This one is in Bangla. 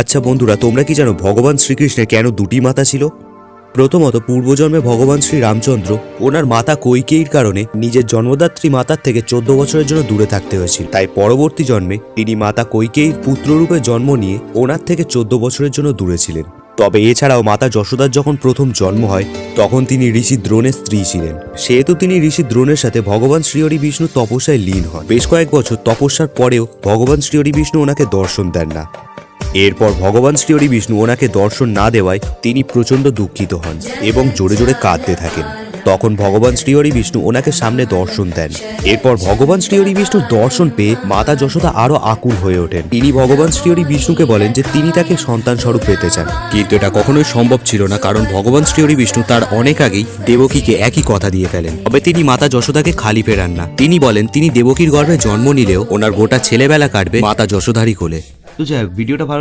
আচ্ছা বন্ধুরা, তোমরা কি জানো ভগবান শ্রীকৃষ্ণের কেন দুটি মাতা ছিল? প্রথমত, পূর্বজন্মে ভগবান শ্রী রামচন্দ্র ওনার মাতা কৈকেয়ীর কারণে নিজের জন্মদাত্রী মাতার থেকে চোদ্দ বছরের জন্য দূরে থাকতে হয়েছিল। তাই পরবর্তী জন্মে তিনি মাতা কৈকেয়ীর পুত্ররূপে জন্ম নিয়ে ওনার থেকে চোদ্দ বছরের জন্য দূরে ছিলেন। তবে এছাড়াও মাতা যশোদার যখন প্রথম জন্ম হয়, তখন তিনি ঋষি দ্রোণের স্ত্রী ছিলেন। সেহেতু তিনি ঋষি দ্রোণের সাথে ভগবান শ্রীহরি বিষ্ণু তপস্যায় লীন হন। বেশ কয়েক বছর তপস্যার পরেও ভগবান শ্রীহরি বিষ্ণু ওনাকে দর্শন দেন না। এরপর ভগবান শ্রীহরি বিষ্ণু ওনাকে দর্শন না দেওয়ায় তিনি প্রচণ্ড দুঃখিত হন এবং জোরে জোরে কাঁদতে থাকেন। তখন ভগবান শ্রীহরি বিষ্ণু ওনাকে সামনে দর্শন দেন। এরপর ভগবান শ্রীহরি বিষ্ণুর দর্শন পেয়ে মাতা যশোদা আরও আকুল হয়ে ওঠেন। তিনি ভগবান শ্রীহরি বিষ্ণুকে বলেন যে তিনি তাকে সন্তান স্বরূপ পেতে চান। কিন্তু এটা কখনোই সম্ভব ছিল না, কারণ ভগবান শ্রীহরি বিষ্ণু তার অনেক আগেই দেবকীকে একই কথা দিয়ে ফেলেন। তবে তিনি মাতা যশোদাকে খালি ফেরান না। তিনি বলেন, তিনি দেবকীর গর্ভে জন্ম নিলেও ওনার গোটা ছেলেবেলা কাটবে মাতা যশোধারী কোলে। তো যাই ভিডিওটা ভালো